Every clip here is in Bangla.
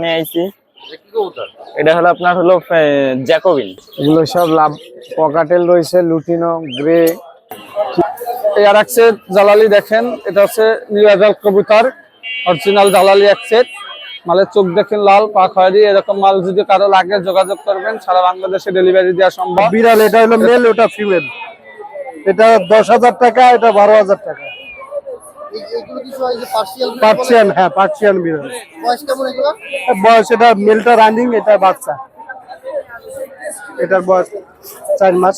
নিয়ে আইছি। এটা হলো আপনার হলো জ্যাকোবিন। এগুলো সব লাভ পকাটেল রয়েছে লুটিনো গ্রে। এই আর এক সেট জালালি দেখেন এটা হচ্ছে নিরাজল কবুতর অরিজিনাল জালালি এক সেট মালের চোখ দেখেন লাল পা খয়েরি এরকম মাল যদি কারও লাগে যোগাযোগ করবেন সারা বাংলাদেশে ডেলিভারি দেওয়া সম্ভব। বিড়াল এটা হলো মেল ওটা ফিমেল এটা দশ হাজার টাকা এটা বারো হাজার টাকা এগুলো কিছু হয় যে পার্সিয়াল পার্সিয়ান হ্যাঁ পার্সিয়ান বিড়াল বয়স কেমন এগুলো? বয়স এটা মেলটা রানিং এটা বাচ্চা। এটার বয়স চার মাস।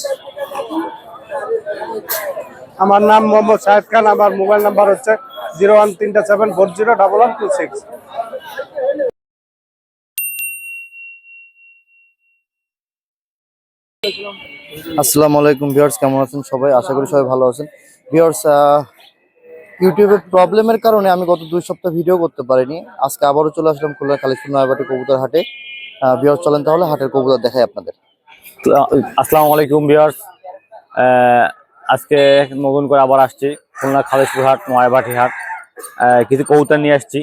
আমার নাম মোহাম্মদ শাহেদ খান আমার মোবাইল নাম্বার হচ্ছে জিরো ওয়ান তিনটা seven four zero double one two six. আসসালামু আলাইকুম ভিউয়ার্স কেমন আছেন সবাই? আশা করি সবাই ভালো আছেন। ভিউয়ার্স ইউটিউবে প্রবলেমের কারণে আমি গত দুই সপ্তাহ ভিডিও করতে পারিনি। আজকে আবারও চলে আসলাম খুলনা কালেকশন নয়বাটি কবুতর হাটে। ভিউয়ার্স চলেন তাহলে হাটের কবুতর দেখাই আপনাদের। আসসালামু আলাইকুম ভিউয়ার্স আজকে নতুন করে আবার আসছি খুলনা খালিশপুর হাট, নয়াবাটি হাট। কিছু কৌতা নিয়ে আসছি।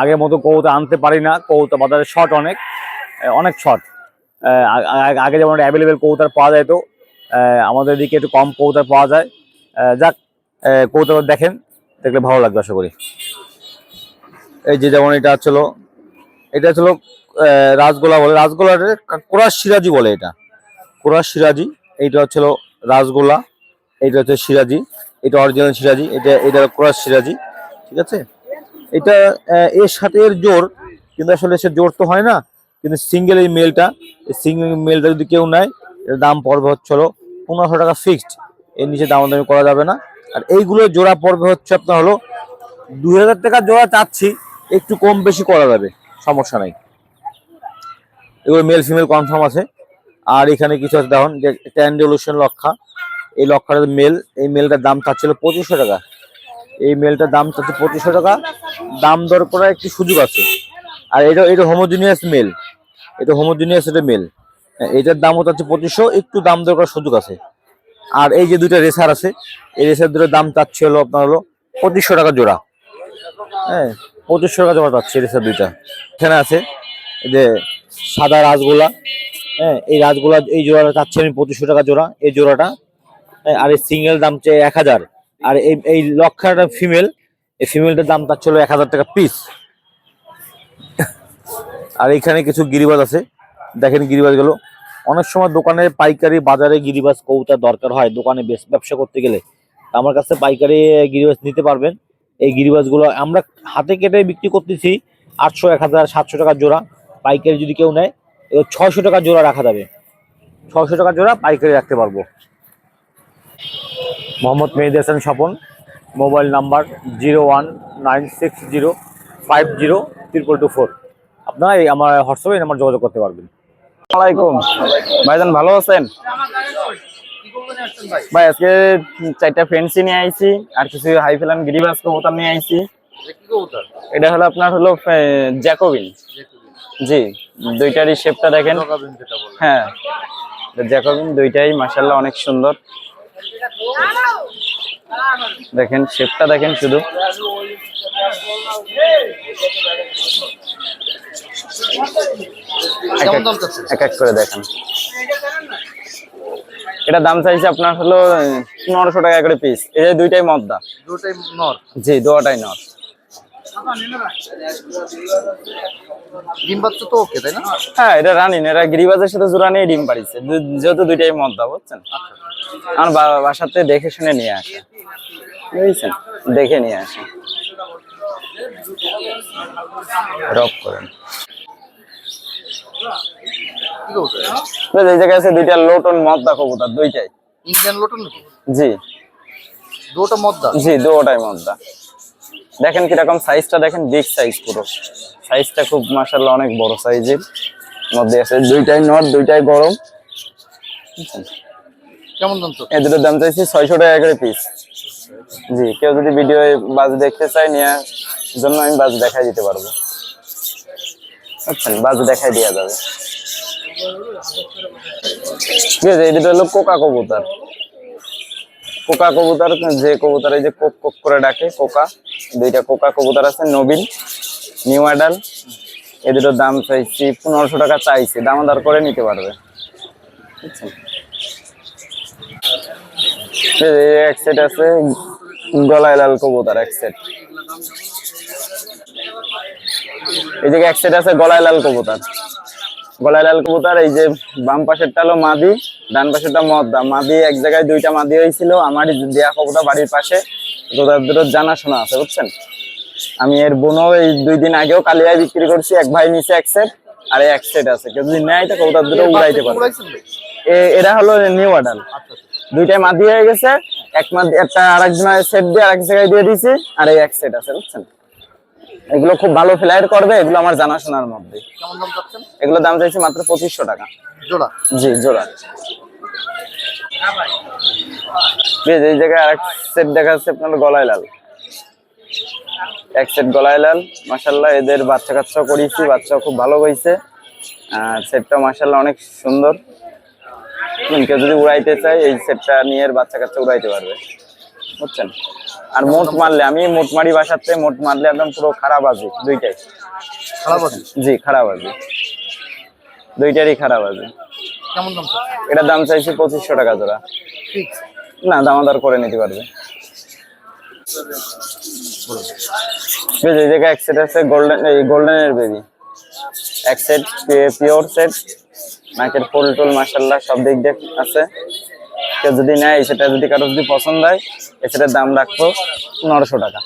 আগের মতো কৌতা আনতে পারি না। কৌতা বাজারে শর্ট অনেক। অনেক শর্ট আগে যেমন অ্যাভেলেবেল কৌতার পাওয়া যায় তো। আমাদের দিকে একটু কম কৌতার পাওয়া যায়। যাক কৌতা দেখেন, দেখলে ভালো লাগবে আশা করি। এই যে যেমন এটা ছিল এটা ছিল রাজগোলা বলে রাজগোলার কোরাস সিরাজি বলে এটা। কোরাস সিরাজি, এইটা হচ্ছিল রাজগোলা এইটা হচ্ছে সিরাজি, এটা অরিজিনাল সিরাজি, এটা এটা কোরাস সিরাজি, ঠিক আছে? এটা এর সাথে এর জোর, কিন্তু আসলে সে জোর তো হয় না, কিন্তু সিঙ্গেল এই মেলটা এই সিঙ্গেল মেলটা যদি কেউ নেয়, এর দাম পড়বে হচ্ছিল পনেরোশো টাকা ফিক্সড এর নিচে দাম দামি করা যাবে না। আর এইগুলো জোড়া পড়বে হচ্ছে আপনার হলো দুই হাজার টাকা জোড়া চাচ্ছি, একটু কম বেশি করা যাবে, সমস্যা নাই। এগুলো মেল ফিমেল কনফার্ম আছে। আর এখানে কিছু আছে, দেখুন, যে ট্যান্ডেলুশন লক্ষা। এই লক্ষার মেল এই মেলটার দাম চাচ্ছিল পঁচিশশো টাকা। এই মেলটার দাম চাচ্ছে পঁচিশশো টাকা। দাম দর করার একটি সুযোগ আছে। আর এটা এটা হোমোজিনিয়াস মেল এটা হোমোজিনিয়াস এটা মেল এটার দামও চাচ্ছে পঁচিশশো, একটু দাম দর করার সুযোগ আছে। আর এই যে দুইটা রেসার আছে এই রেসার দুটোর দাম চাচ্ছে হলো আপনার হলো পঁচিশশো টাকা জোড়া। হ্যাঁ পঁচিশশো টাকা জোড়া চাচ্ছে রেসার দুইটা। এখানে আছে যে সাদা রাজগোলা হ্যাঁ এই রাজগোলা এই জোড়াটা চাচ্ছি আমি পঁচিশশো টাকা জোড়া এই জোড়াটা। হ্যাঁ, আর এই সিঙ্গেল দাম চেয়ে এক হাজার। আর এই এই লক্ষাটা ফিমেল এই ফিমেলটার দাম তার ছিল এক হাজার টাকা পিস। আর এখানে কিছু গিরিবাজ আছে। দেখেন গিরিবাজগুলো অনেক সময় দোকানে পাইকারি, বাজারে গিরিবাস কৌতার দরকার হয়। দোকানে বেশ- ব্যবসা করতে গেলে আমার কাছে পাইকারি গিরিবাজ নিতে পারবেন। এই গিরিবাসগুলো আমরা হাতে কেটে বিক্রি করতেছি আটশো, এক হাজার, সাতশো টাকা জোড়া। পাইকারি যদি কেউ নেয় ছয়শো টাকা জোড়া রাখা যাবে। ছয়শো টাকা জোড়া পাইকারি রাখতে পারব। Mohammad Mehedi Hasan Swapan, mobile number zero one nine six zero five zero triple two four. আপনারা এই আমার হোয়াটসঅ্যাপে নাম্বার যোগাযোগ করতে পারবেন। আসসালামাইকুম ভাইজান, ভালো আছেন? ভাই, আজকে চারটা ফেন্সি নিয়ে আইছি, আর কিছু হাই ফেলান গিরিবাস কবুতর নিয়ে আইছি। এটা হলো আপনার হলো জ্যাকোবিন জি, দুইটারই শেপটা দেখেন। হ্যাঁ জ্যাকোবিন দুইটাই মাসাল্লাহ অনেক সুন্দর। দেখেন শেপটা দেখেন শুধু। এক এক- করে দেখেন। এটা দাম চাইছে আপনার হলো পনেরোশো টাকা করে পিস এই দুইটাই মদ্দা। দুটোই নর। জি দুটাই নর। ডিম বাচ্চা তো ওকে তাই না? হ্যাঁ এটা রানিন গিরিবাজের সাথে জোড়া নিয়ে ডিম পাড়িছে যেহেতু দুইটাই মদ্দা বুঝছেন? বাসাতে দেখে শুনে নিয়ে আসে। বুঝছেন? দেখে নিয়ে আসে। রব করেন। এই জায়গায় আছে দুইটা লোটন মদ্দা কবুতর দুইটাই। ইন্ডিয়ান লোটন জি। দুটো মদ্দা? জি মদ্দা। দেখেন কীরকম সাইজটা দেখেন বিগ সাইজ পুরো। সাইজটা খুব মাসাল্লাহ অনেক বড় সাইজের মধ্যে আছে দুইটাই নট দুইটাই গরম? কেমন দাম তো এই দুটোর দাম চাইছি ছয়শো টাকা করে পিস জি কেউ যদি ভিডিও বাজ দেখতে চায় নিয়ে জন্য আমি বাজ দেখাই দিতে পারব। বাজ দেখাই দেওয়া যাবে। ঠিক আছে, এই দুটো হলো কোকা কোকা যে এই যে কোক কোক করে ডাকে, কোকা। দুইটা কোকা আছে, নবীন, নিউ এই দুটোর দাম চাইছি, পনেরোশো টাকা চাইছি দামাদার করে নিতে পারবে। এক সেট আছে, গলায় লাল কবুতর, এক সেট এই যে এক সেট আছে গলায় লাল কবুতর। গলায় লাল কবুতর এই যে বাম পাশেরটা হলো মাদি ডান পাশেরটা মদ্দা। মাদি এক জায়গায় দুইটা মাদি হয়েছিল আমারই দেয়া কবুতর বাড়ির পাশে। কবুতর দুটো জানাশোনা আছে বুঝছেন? আমি এর বোনও এই দুই দিন আগেও কালিয়ায় বিক্রি করছি এক ভাই নিচে এক সেট আর এক সেট আছে। কেউ যদি নেয় তো কবুতর দুটো উড়াইতে পারবে। এ- এরা হলো নিউ অর্ডার দুইটাই মাদি হয়ে গেছে এক মাদি একটা আরেকজনের সেট দিয়ে আরেক জায়গায় দিয়ে দিছি আর এই এক সেট আছে বুঝছেন? এগুলো খুব ভালো ফ্লাইট করবে এগুলো আমার জানাশোনার মধ্যে। কেমন দাম চাচ্ছেন? এগুলো দাম চাইছি মাত্র পঁচিশশো টাকা। জোড়া? জি জোড়া। বেশ এই জায়গায় আরেক সেট দেখা যাচ্ছে আপনার গলায় লাল। এক সেট গলায় লাল। মাসাল্লাহ এদের বাচ্চা কাচ্চাও করিয়েছি বাচ্চা খুব ভালো হয়েছে আর সেটটা মাসাল্লাহ অনেক সুন্দর। কেউ যদি উড়াইতে চায় এই সেটটা নিয়ে বাচ্চা কাচ্চা উড়াইতে পারবে। বুঝছেন? আর মোট মারলে আমি মোট মারি বাসাতে মোট মারলে একদম পুরো খারাপ আছে দুইটাই। খারাপ আছে জি খারাপ আছে দুইটারই খারাপ আছে কেমন দাম এটার দাম চাইছি পঁচিশশো টাকা জোড়া। না দামাদার করে নিতে পারবে। এই জায়গায় এক সেট আছে গোল্ডেন এই গোল্ডেনের বেবি। এক সেট পিওর সেট নাকের ফুল টুল মাসাল্লাহ সব দিক দিয়ে আছে। কেউ যদি নেয় সেটা যদি কারও যদি পছন্দ হয় এই দাম রাখব পনেরোশো টাকা।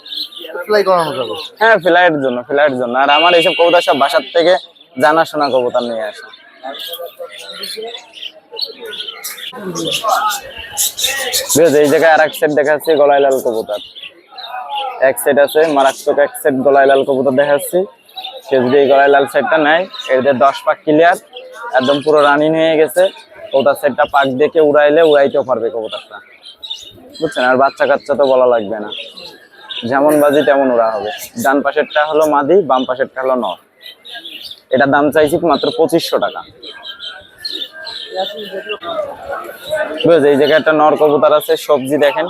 সেলাই করানো যাবে। হ্যাঁ ফ্লাইটের জন্য ফ্লাইটের জন্য। আর আমার এইসব কবুতর সব বাসার থেকে জানাশোনা কবুতর নিয়ে আসা। এই জায়গায় আর এক সেট দেখা যাচ্ছে গলায় লাল কবুতর। এক সেট আছে মারাত্মক এক সেট গলায় লাল কবুতর দেখাচ্ছি। সে যদি এই গলায় লাল সেটটা নেয় এদের দশ পাক ক্লিয়ার একদম পুরো রানিং হয়ে গেছে কবুতর সেটটা পাক দেখে উড়াইলে উড়াইতেও পারবে কবুতরটা। বুঝছেন? আর বাচ্চা কাচ্চা তো বলা লাগবে না। যেমন বাজি তেমন ওরা হবে। ডান পাশেরটা হলো মাদি বাম পাশেরটা হলো নর। এটার দাম চাইছি মাত্র পঁচিশশো টাকা। বুঝেছ এই জায়গায় একটা নর কবুতর আছে সবজি দেখেন।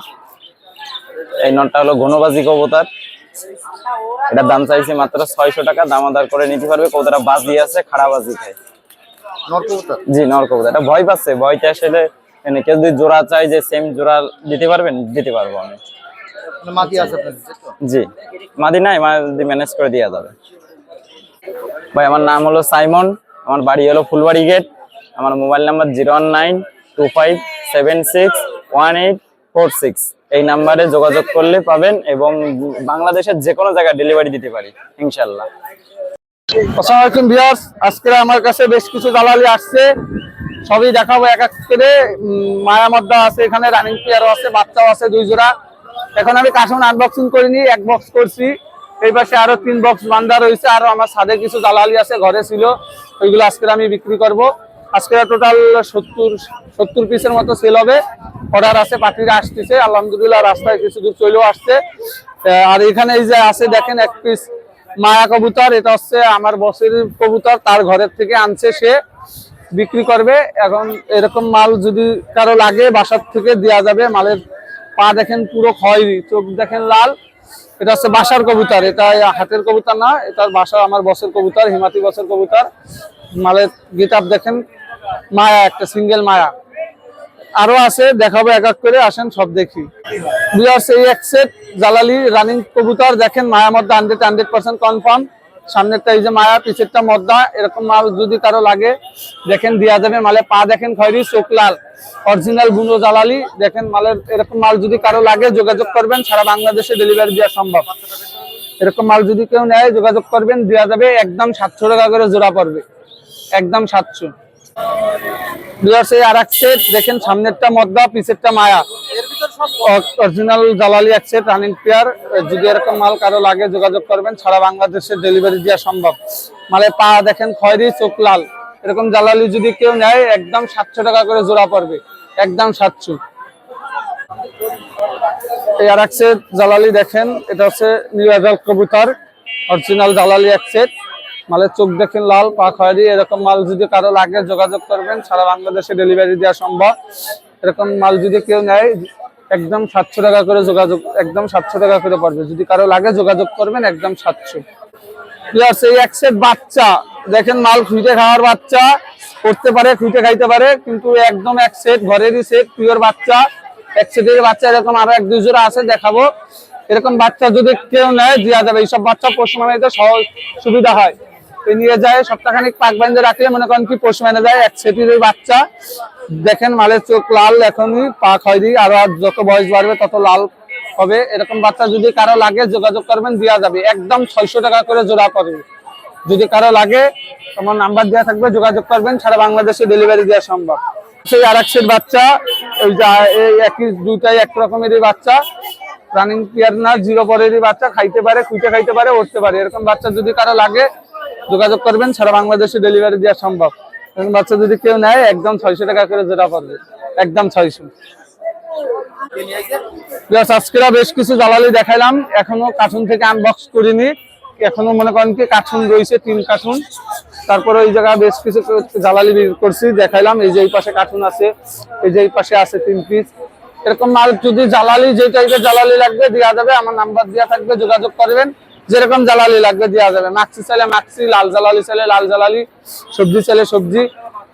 এই নরটা হলো ঘনবাজি কবুতর। এটার দাম চাইছি মাত্র ছয়শো টাকা। দামাদার করে নিতে পারবে। কবুতরা বাজি আছে খারাপ বাজি খায়। জি নর কবুতর। এটা ভয় পাচ্ছে। ভয়টা আসলে মানে কেউ যদি জোড়া চাই যে সেম জোড়া দিতে পারবেন? দিতে পারব আমি। মানে আছে? জি। মাদি নাই মাদি ম্যানেজ করে দেওয়া যাবে। ভাই আমার নাম হলো সাইমন আমার বাড়ি হলো ফুলবাড়ি গেট আমার mobile number zero one nine two five seven six one eight four six এই নাম্বারে যোগাযোগ করলে পাবেন এবং বাংলাদেশের যে কোনো জায়গায় ডেলিভারি দিতে পারি ইনশাল্লাহ আসসালামু আলাইকুম ভিউয়ার্স আজকে আমার কাছে বেশ কিছু দালালি আসছে। সবই দেখাবো এক এক করে। উম, মায়া মদ্দা আছে এখানে রানিং প্লেয়ারও আছে বাচ্চাও আছে দুই জোড়া। এখন আমি কার্টুন আনবক্সিং করিনি এক বক্স করছি। এই পাশে আরও তিন বক্স বান্ধা রয়েছে আরও আমার ছাদে কিছু দালালি আছে ঘরে ছিল। ওইগুলো আজকে আমি বিক্রি করব। আজকে টোটাল সত্তর সত্তর পিসের মতো সেল হবে। অর্ডার আছে পাখিরা আসতেছে আলহামদুলিল্লাহ রাস্তায় কিছু দূর চলেও আসছে। আর এখানে এই যে আছে দেখেন এক পিস মায়া কবুতর এটা হচ্ছে আমার বসের কবুতর তার ঘরের থেকে আনছে সে। বিক্রি করবে। এখন এরকম মাল যদি কারও লাগে, বাসার থেকে দেওয়া যাবে। মালের পা দেখেন পুরো খয়েরি, চোখ দেখেন লাল। এটা হচ্ছে বাসার কবুতর। এটা হাতের কবুতর না, এটা বাসা আমার বসের কবুতর, হিমাতি বসের কবুতর। মালের গিটাপ দেখেন, মায়া, একটা সিঙ্গেল মায়া। আরও আছে, দেখাবো এক এক করে, আসেন সব দেখি। এই এক সেট জালালি রানিং কবুতর দেখেন মায়া মদ্দা হান্ড্রেড হান্ড্রেড পার্সেন্ট কনফার্ম সামনেরটা এই যে মায়া, পিছেরটা মদ্দা, এরকম মাল যদি কারও লাগে, দেখেন দিয়া যাবে মালে। পা দেখেন খয়রি, চোখ লাল। অরিজিনাল গুঁড়ো জ্বালালি দেখেন মালের এরকম মাল যদি কারও লাগে, যোগাযোগ করবেন, সারা বাংলাদেশে ডেলিভারি দেওয়া সম্ভব। এরকম মাল যদি কেউ নেয়, যোগাযোগ করবেন, দেওয়া যাবে একদম সাতশো টাকা করে জোড়া পড়বে। একদম সাতশো। আর এক সেট দেখেন সামনেরটা মদ্দা পিছেরটা মায়া। অরিজিনাল জালালি এক সেট রানিং পেয়ার যদি এরকম মাল কারও লাগে যোগাযোগ করবেন সারা বাংলাদেশে ডেলিভারি দেওয়া সম্ভব। মালে পা দেখেন খয়রি চোখ লাল। এরকম জালালি যদি কেউ নেয় একদম সাতশো টাকা করে জোড়া পড়বে। একদম সাতশো। এই আর এক সেট জালালি দেখেন এটা হচ্ছে নিউ কবুতর অরিজিনাল জালালি এক সেট মালের চোখ দেখেন লাল, পা খয়েরি, এরকম মাল যদি কারও লাগে যোগাযোগ করবেন, সারা বাংলাদেশে ডেলিভারি দেওয়া সম্ভব। এরকম মাল যদি কেউ নেয়, একদম সাতশো টাকা করে যোগাযোগ, একদম সাতশো টাকা করে পড়বে। যদি কারও লাগে যোগাযোগ করবেন, একদম সাতশো। প্লাস এই এক সেট বাচ্চা, দেখেন মাল খুঁজে খাওয়ার বাচ্চা করতে পারে, খুঁজে খাইতে পারে, কিন্তু একদম এক সেট ঘরেরই সেট পিওর বাচ্চা। এক সেটের বাচ্চা এরকম আরও এক, দুই জোড়া আছে, দেখাবো। এরকম বাচ্চা যদি কেউ নেয় দেওয়া যাবে। এইসব বাচ্চা পশু মানাইতে সহজ সুবিধা হয়। নিয়ে যায়, সপ্তাহখানিক পাক বান্ধে রাখলে মনে করেন কি পশু মেনে যায়, এক সেটের বাচ্চা। দেখেন মালের চোখ লাল এখনই পাক হয়নি আরও যত বয়স বাড়বে তত লাল হবে। এরকম বাচ্চা যদি কারও লাগে, যোগাযোগ করবেন দেওয়া যাবে। একদম ছয়শো টাকা করে জোড়া করবে। যদি কারও লাগে তোমার নাম্বার দেওয়া থাকবে, যোগাযোগ করবেন, সারা বাংলাদেশে ডেলিভারি দেওয়া সম্ভব। সেই আর বাচ্চা, ওই যা, এই একই, দুইটাই এক রকমেরই বাচ্চা। রানিং পিয়ার না জিরো পরেরই বাচ্চা, খাইতে পারে খুঁটে খাইতে পারে, উঠতে পারে। এরকম বাচ্চা যদি কারও লাগে যোগাযোগ করবেন, সারা বাংলাদেশে ডেলিভারি দেওয়া সম্ভব। বাচ্চা যদি কেউ নেয়, একদম ছয়শো টাকা করে জোড়া পড়বে। একদম ছয়শো। প্লাস আজকে বেশ কিছু জ্বালালি দেখাইলাম। এখনও কার্টুন থেকে আনবক্স করিনি। এখনও মনে করেন কি, কার্টুন রয়েছে, তিন কার্টুন। তারপরে ওই জায়গায় বেশ কিছু জ্বালালি করছি, দেখাইলাম। এই যে এই পাশে কার্টুন আছে, এই যে এই পাশে আছে তিন পিস এরকম মাল যদি জ্বালালি যে টাইপের জ্বালালি লাগবে দেওয়া যাবে। আমার নাম্বার দেওয়া থাকবে, যোগাযোগ করবেন। যেরকম জ্বালালি লাগবে দেওয়া যাবে। মাক্সি চাইলে মাক্সি লাল জ্বালালি চাইলে লাল জ্বালালি সবজি চাইলে সবজি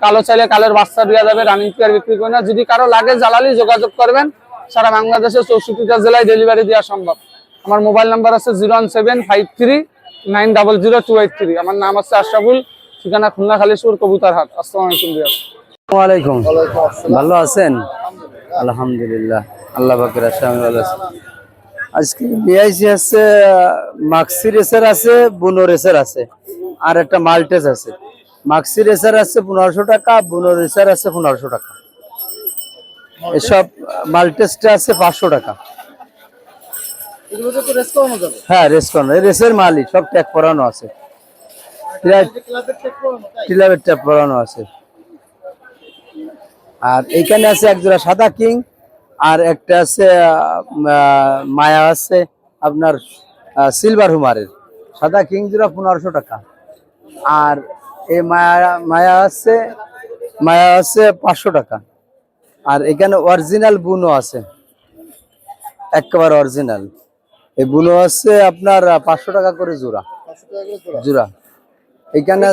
কালো চাইলে কালের বাচ্চা দেওয়া যাবে রানিং পেয়ার বিক্রি করে। না যদি কারও লাগে জ্বালালি যোগাযোগ করবেন। সারা বাংলাদেশে চৌষট্টিটা জেলায় ডেলিভারি দেওয়া সম্ভব। আমার মোবাইল নাম্বার আছে zero one seven five three nine double zero two eight three আমার নাম আছে আশরাফুল ঠিকানা খুলনা খালিশপুর কবুতার হাট আসসালামু আলাইকুম রিয়াজ ভালো আছেন? আলহামদুলিল্লাহ। আল্লাহ বাকের আশা আজকে বিআইসি আছে মাক্সি রেসার আছে বুনো রেসার আছে, আর একটা মাল্টেস আছে। মাক্সি রেসার আছে পনেরোশো টাকা বুনো রেসার আছে পনেরোশো টাকা। এসব মাল্টেসটা আছে পাঁচশো টাকা। হ্যাঁ রেস করানো। রেসের মালই সব ট্যাগ করানো আছে। ক্লাবের ট্যাগ করানো আছে। আর এইখানে আছে এক জোড়া সাদা কিং আর একটা আছে মায়া আছে আপনার সিলভার হুমারের সাদা কিং জোড়া পনেরোশো টাকা। আর এই মায়া মায়া আছে মায়া আছে পাঁচশো টাকা। আর এখানে অরিজিনাল বুনো আছে। একেবারে অরিজিনাল এই বুনো আছে আপনার পাঁচশো টাকা করে জোড়া। জোড়া। এখানে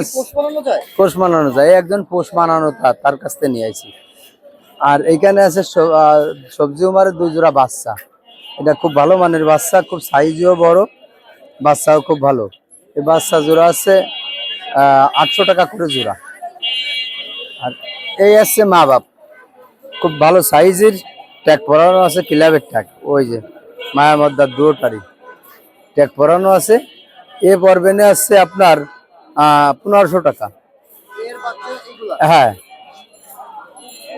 পোষ মানানো যায়? একজন পোষ মানানো তার তার কাছ থেকে নিয়ে আইছি। আর এখানে আছে সবজি উমারের দুই জোড়া বাচ্চা। এটা খুব ভালো মানের বাচ্চা, খুব সাইজও বড়, বাচ্চাও খুব ভালো। এই বাচ্চা জোড়া আছে আটশো টাকা করে জোড়া। আর এই আছে মা বাপ। খুব ভালো সাইজের ট্যাগ পরানো আছে, ক্লাবের ট্যাগ। ওই যে মায়া মদ্দার দুটারই ট্যাগ পরানো আছে। এ পর্বেনে আছে আপনার পনেরোশো টাকা। হ্যাঁ।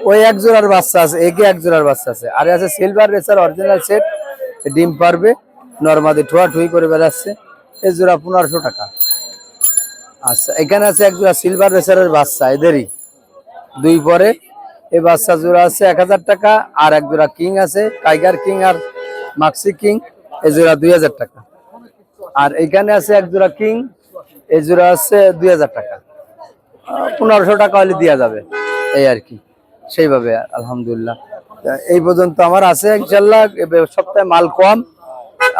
ওই এক জোড়ার বাচ্চা আছে, একে এক জোড়ার বাচ্চা আছে। আর আছে সিলভার রেসার অরিজিনাল সেট ডিম পারবে, নর্মাদি ঠোয়া ঠুই করে বেড়াচ্ছে এই জোড়া পনেরোশো টাকা। আচ্ছা এখানে আছে এক জোড়া সিলভার রেসারের বাচ্চা, এদেরই। দুই পরে এই বাচ্চা জোড়া আছে এক হাজার টাকা, আর এক জোড়া কিং আছে টাইগার কিং আর মাক্সি কিং এই জোড়া দুই হাজার টাকা। আর এখানে আছে এক জোড়া কিং এই জোড়া আছে দুই হাজার টাকা। পনেরোশো টাকা হলে দেওয়া যাবে, এই আর কি। সেইভাবে আলহামদুলিল্লাহ। এই পর্যন্ত আমার আছে ইনশাল্লাহ সপ্তাহে মাল কম।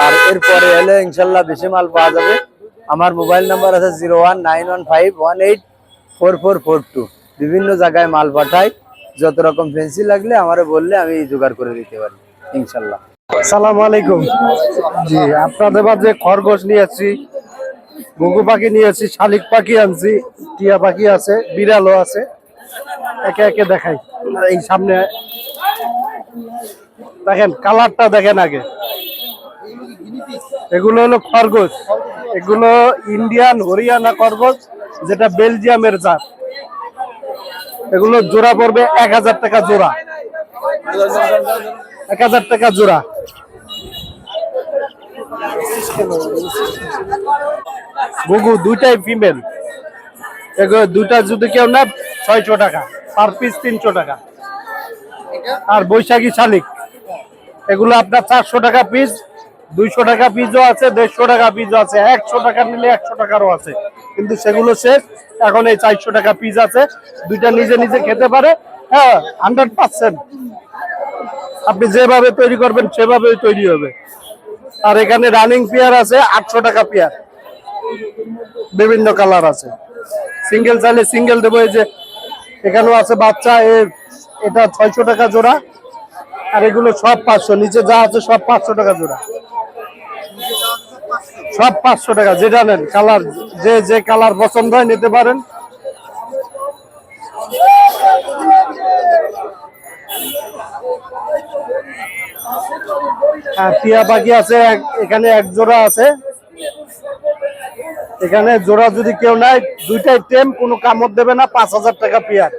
আর এরপরে এলে ইনশাল্লাহ বেশি মাল পাওয়া যাবে। আমার মোবাইল নাম্বার আছে zero one nine one five one eight four four four two. বিভিন্ন জায়গায় মাল পাঠাই। যত রকম ফেন্সি লাগলে আমারে বললে আমি জোগাড় করে দিতে পারি ইনশাল্লাহ। সালাম আলাইকুম। জি আপনাদের মাঝে খরগোশ নিয়ে নিয়েছি ঘুঘু পাখি নিয়ে নিয়েছি শালিক পাখি আনছি টিয়া পাখি আছে বিড়ালও আছে। একে একে দেখাই। এই সামনে দেখেন, কালারটা দেখেন আগে। এগুলো হলো খরগোশ। এগুলো ইন্ডিয়ান হরিয়ানা খরগোশ, যেটা বেলজিয়ামের জাত। এগুলো জোড়া পড়বে এক হাজার টাকা জোড়া। এক হাজার টাকা জোড়া। গুগু, দুইটাই ফিমেল দুইটা যদি কেউ না ছয়শো টাকা। পার পিস তিনশো টাকা। আর বৈশাখী শালিক। এগুলো আপনার চারশো টাকা পিস দুইশো টাকা পিসও আছে দেড়শো টাকা পিসও আছে। একশো টাকা নিলে একশো টাকারও আছে। কিন্তু সেগুলো শেষ। এখন এই চারশো টাকা পিস আছে। দুইটা নিজে নিজে খেতে পারে। হ্যাঁ হান্ড্রেড পার্সেন্ট আপনি যেভাবে তৈরি করবেন সেভাবেই তৈরি হবে। আর এখানে রানিং পেয়ার আছে আটশো টাকা পেয়ার বিভিন্ন কালার আছে। সিঙ্গেল চাইলে সিঙ্গেল দেবো এই যে এখানেও আছে বাচ্চা এর এটা ছয়শো টাকা জোড়া, আর এগুলো সব পাঁচশো। নিচে যা আছে সব পাঁচশো টাকা জোড়া। সব পাঁচশো টাকা যেটা নেন কালার, যে যে কালার পছন্দ হয় নিতে পারেন। আর টিয়া পাখি আছে এখানে এক জোড়া আছে। এখানে জোড়া যদি কেউ নেয়, দুইটাই টেম, কোনো কামড় দেবে না, পাঁচ হাজার টাকা পিয়ার।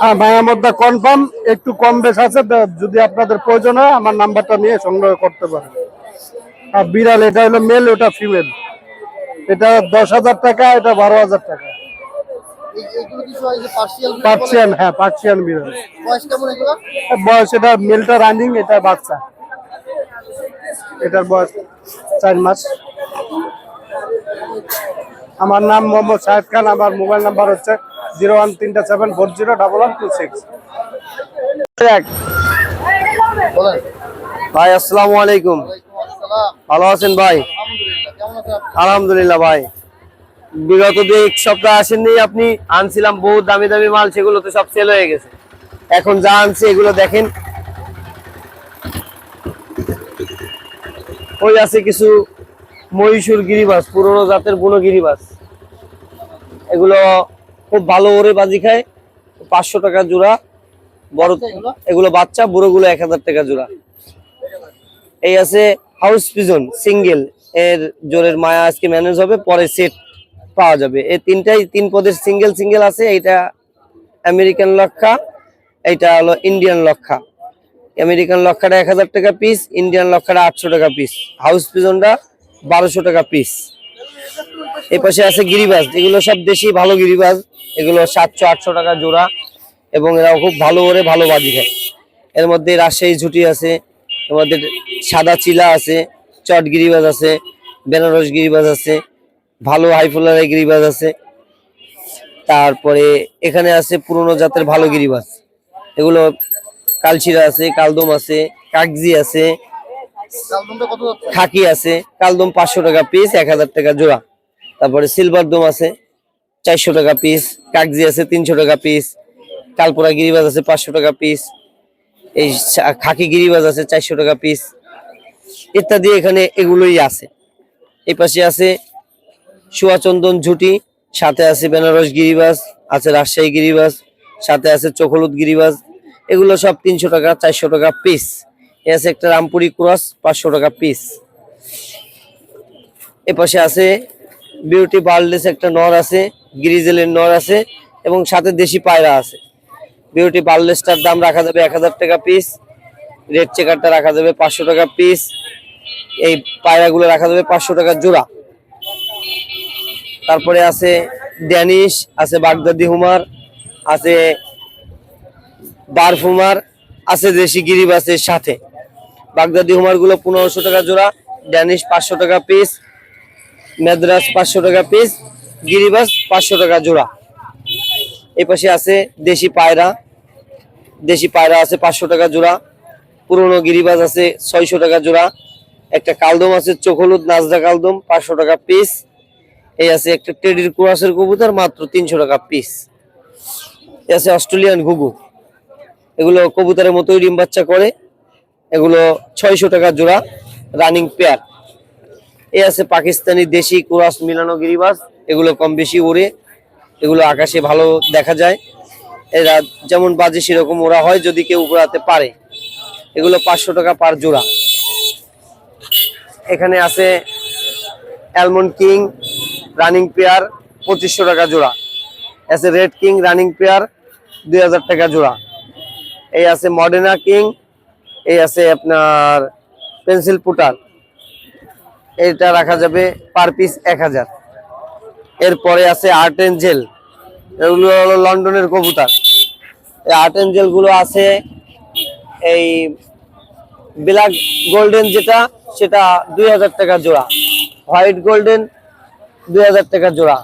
হ্যাঁ মায়ামদ্দা কনফার্ম একটু কম বেশ আছে যদি আপনাদের প্রয়োজন হয়, আমার নাম্বারটা নিয়ে সংগ্রহ করতে পারেন। আর বিড়াল, এটা হলো মেল ওটা ফিমেল এটা দশ হাজার টাকা, এটা বারো হাজার টাকা। পার্সিয়ান হ্যাঁ পার্সিয়ান বিড়াল। বয়স এটা মেলটা রানিং এটা বাচ্চা। এটার বয়স চার মাস। আমার নাম মোহাম্মদ শাহেদ খান আমার মোবাইল নাম্বার হচ্ছে জিরো ওয়ান তিনটা seven four zero double one two six. ভাই আসসালামু আলাইকুম। ভালো আছেন ভাই? আলহামদুলিল্লাহ ভাই। বিগত দু এক সপ্তাহ আসেননি আপনি আনছিলাম বহু দামি দামি মাল সেগুলো তো সব সেল হয়ে গেছে। এখন যা আনছি এগুলো দেখেন। ওই আছে কিছু? মহীশূর গিরিবাস পুরনো জাতের বুনো গিরিবাস এগুলো খুব ভালো ওরে বাজি খায় পাঁচশো টাকা জোড়া। বড় এগুলো? বাচ্চা বুড়োগুলো এক হাজার টাকা জোড়া। এই আছে হাউস পিজন সিঙ্গেল এর জোরের মায়া আজকে ম্যানেজ হবে পরে সেট পাওয়া যাবে। এই তিনটাই তিন পদের সিঙ্গেল সিঙ্গেল আছে। এইটা আমেরিকান লক্ষা এইটা হলো ইন্ডিয়ান লক্ষা। আমেরিকান লক্ষাটা এক হাজার টাকা পিস ইন্ডিয়ান লক্ষাটা আটশো টাকা পিস হাউস পিজনটা বারোশো টাকা পিস এই পাশে আছে গিরিবাজ। এগুলো সব দেশি ভালো গিরিবাজ। এগুলো সাতশো, আটশো টাকা জোড়া। এবং এরা খুব ভালো করে ভালো বাজি খায়। এর মধ্যে রাজশাহী ঝুটি আছে। এর মধ্যে সাদা চিলা আছে। চট গিরিবাজ আছে। বেনারস গিরিবাজ আছে। ভালো হাইফুলার গিরিবাজ আছে। তারপরে এখানে আছে পুরনো জাতের ভালো গিরিবাজ। এগুলো কালচিরা আছে, কালদম আছে, কাগজি আছে। খাকি আছে, কালদম পাঁচশো টাকা পিস এক হাজার টাকা জোড়া। তারপরে সিলভার দম আছে, চারশো টাকা পিস কাগজি আছে, তিনশো টাকা পিস কালপুরা গিরিবাজ আছে, পাঁচশো টাকা পিস এই খাকি গিরিবাজ আছে, চারশো টাকা পিস ইত্যাদি এখানে এগুলোই আছে। এই পাশে আছে সুয়াচন্দন ঝুটি, সাথে আছে বেনারস গিরিবাজ, আছে রাজশাহী গিরিবাজ, সাথে আছে চোখলুদ গিরিবাজ, এগুলো সব তিনশো টাকা, চারশো টাকা পিস আছে একটা রামপুরি ক্রস পাঁচশো টাকা পিস এ পাশে আছে বিউটি বার্লেস একটা নর আছে গ্রিজেলের নর আছে এবং সাথে দেশি পায়রা আছে। বিউটি বার্লেসটার দাম রাখা যাবে এক হাজার টাকা পিস রেড চেকারটা রাখা যাবে পাঁচশো টাকা পিস এই পায়রাগুলো রাখা যাবে পাঁচশো টাকা জোড়া। তারপরে আছে ড্যানিশ আছে বাগদাদি হুমার আছে বার্ফ হুমার আছে দেশি গিরিবাসের সাথে। বাগদাদি হুমারগুলো পনেরোশো টাকা জোড়া, ড্যানিশ পাঁচশো টাকা পিস মেদ্রাস পাঁচশো টাকা পিস গিরিবাস পাঁচশো টাকা জোড়া। এই পাশে আছে দেশি পায়রা দেশি পায়রা আছে পাঁচশো টাকা জোড়া, পুরনো গিরিবাস আছে ছয়শো টাকা জোড়া, একটা কালদম আছে চোখ হলুদ নাজদা কালদম, পাঁচশো টাকা পিস এই আছে একটা টেডির কুয়াশের কবুতর, মাত্র তিনশো টাকা পিস এই আছে অস্ট্রেলিয়ান ঘুঘু, এগুলো কবুতরের মতোই ডিম বাচ্চা করে। এগুলো ছয়শো টাকা জোড়া রানিং পেয়ার এই আছে পাকিস্তানি দেশি কুরাস মিলানো গিরিবাস, এগুলো কম বেশি ওড়ে। এগুলো আকাশে ভালো দেখা যায়। এরা যেমন বাজে সেরকম ওরা হয় যদি কেউ উড়াতে পারে। এগুলো পাঁচশো টাকা পার জোড়া। এখানে আছে অ্যালমন্ড কিং রানিং পেয়ার পঁচিশশো টাকা জোড়া। আছে রেড কিং রানিং পেয়ার দুই হাজার টাকা জোড়া। এই আছে মডেনা কিং এই আছে আপনার পেন্সিল পুটার এটা রাখা যাবে পার পিস এক হাজার। এরপরে আছে আর্ট এঞ্জেল এগুলো হলো লন্ডনের কবুতর। এই আর্ট এঞ্জেলগুলো আছে এই ব্ল্যাক গোল্ডেন যেটা, সেটা দুই হাজার টাকা জোড়া। হোয়াইট গোল্ডেন দুই হাজার টাকা জোড়া।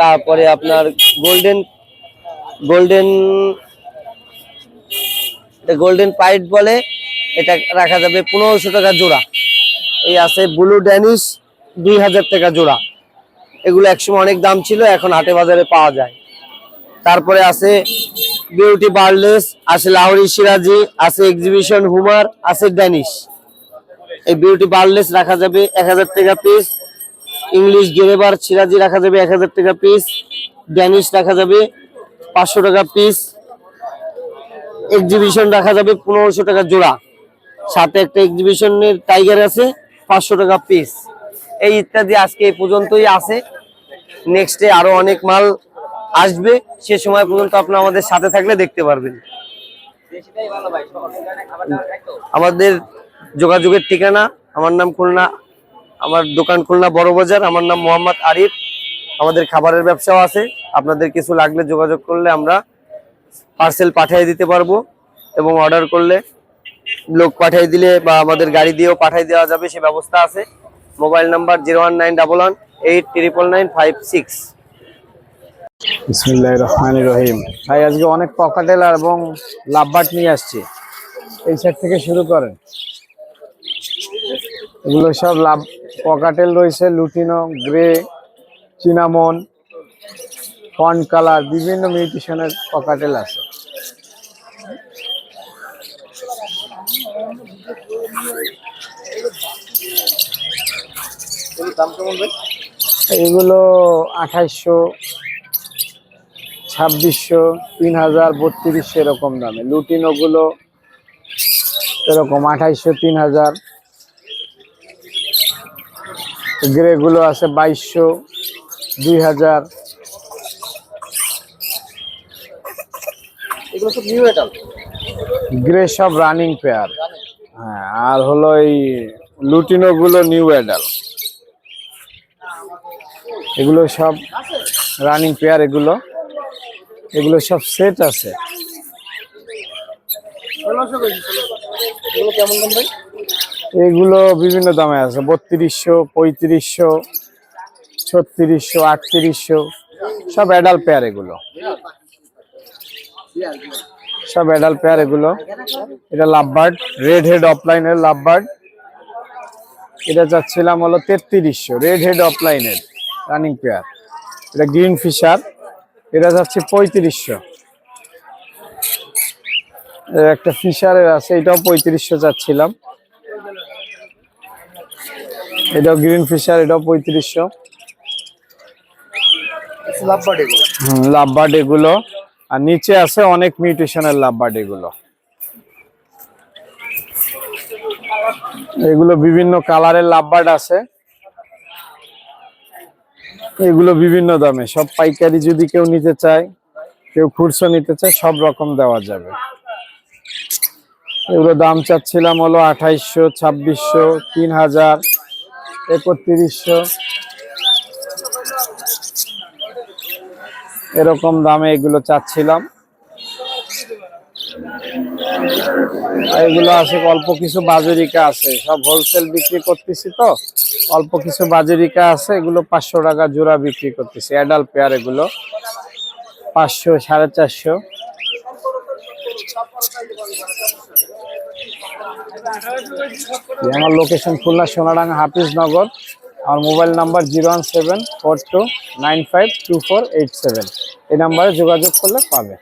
তারপরে আপনার গোল্ডেন গোল্ডেন গোল্ডেন পাইট বলে এটা রাখা যাবে পনেরোশো টাকা জোড়া। এই আছে ব্লু ড্যানিশ দুই হাজার টাকা জোড়া। এগুলো একসময় অনেক দাম ছিল, এখন হাটে বাজারে পাওয়া যায়। তারপরে আছে বিউটি বার্লেস আছে লাহোরি সিরাজি আছে এক্সিবিশন হুমার আছে ড্যানিশ এই বিউটি বার্লেস রাখা যাবে এক হাজার টাকা পিস ইংলিশ গেরেবার সিরাজি রাখা যাবে এক হাজার টাকা পিস ড্যানিশ রাখা যাবে পাঁচশো টাকা পিস এক্সিবিশন রাখা যাবে পনেরোশো টাকা জোড়া। সাথে একটা এক্সিবিশনের টাইগার আছে, পাঁচশো টাকা পিস এই ইত্যাদি আজকে এই পর্যন্তই আছে। নেক্সটে আরও অনেক মাল আসবে, সে সময় পর্যন্ত আপনারা আমাদের সাথে থাকলে দেখতে পারবেন। আমাদের যোগাযোগের ঠিকানা, আমার নাম খুলনা, আমার দোকান খুলনা বড় বাজার, আমার নাম মোহাম্মদ আরিফ। আমাদের খাবারের ব্যবসাও আছে, আপনাদের কিছু লাগলে যোগাযোগ করলে আমরা পার্সেল পাঠিয়ে দিতে পারব এবং অর্ডার করলে লোক পাঠিয়ে দিলে বা আমাদের গাড়ি দিয়েও পাঠিয়ে দেওয়া যাবে, সে ব্যবস্থা আছে। Mobile number zero one nine double one eight triple nine five six. বিসমিল্লাহ রহমান রহিম। ভাই, আজকে অনেক পকাটেল এবং লাভবাট নিয়ে আসছি। এই সাইড থেকে শুরু করেন। এগুলো সব লাভ পকাটেল রয়েছে, lutino grey cinnamon fawn colour বিভিন্ন মিউটিশনের পকাটেল আছে। এগুলো আঠাইশশো ছাব্বিশশো তিন হাজার বত্রিশশো এরকম দামে। লুটিনো গুলো এরকম আঠাইশশো তিন হাজার। গ্রেগুলো আছে বাইশশো দুই হাজার। এগুলো সব নিউ এটাল গ্রে সব রানিং পেয়ার হ্যাঁ আর হলো এই লুটিনো গুলো নিউ অ্যাডাল এগুলো সব রানিং পেয়ার এগুলো। এগুলো সব সেট আছে। এগুলো বিভিন্ন দামে আছে। বত্রিশশো পঁয়ত্রিশশো ছত্রিশশো আটত্রিশশো। সব অ্যাডাল পেয়ার এগুলো। সব অ্যাডাল পেয়ার এগুলো। এটা লাভবার্ড রেড হেড অফলাইনের লাভবার্ড এটা চাচ্ছিলাম হলো তেত্রিশশো রেড হেড অফলাইনের রানিং পেয়ার এটা গ্রিন ফিশার এটা যাচ্ছে পঁয়ত্রিশশো। একটা ফিশারের আছে এটাও পঁয়ত্রিশশো চাচ্ছিলাম। এটাও গ্রিন ফিশার এটাও পঁয়ত্রিশশো। লাভবার্ড এগুলো। আর নিচে আছে অনেক মিউটেশনের লাভবার্ড এগুলো। এগুলো বিভিন্ন কালারের লাভবার্ড আছে। এগুলো বিভিন্ন দামে। সব পাইকারি যদি কেউ নিতে চায়, কেউ খুচরো নিতে চায়, সব রকম দেওয়া যাবে। এগুলো দাম চাচ্ছিলাম হলো আঠাইশশো, ছাব্বিশশো, তিন হাজার, একত্রিশশো। এরকম দামে এগুলো চাচ্ছিলাম। এগুলো আছে, অল্প কিছু বাজুরিকা আছে। সব হোলসেল বিক্রি করতেছি তো। অল্প কিছু বাজুরিকা আছে, এগুলো পাঁচশো টাকা জোড়া বিক্রি করতেছি। অ্যাডাল পেয়ার এগুলো, পাঁচশো, সাড়ে চারশো। আমার লোকেশন খুলনা সোনাডাঙ্গা হাফিজনগর। আমার mobile number zero one seven four two nine five two four eight seven. এই নাম্বারে যোগাযোগ করলে পাবে।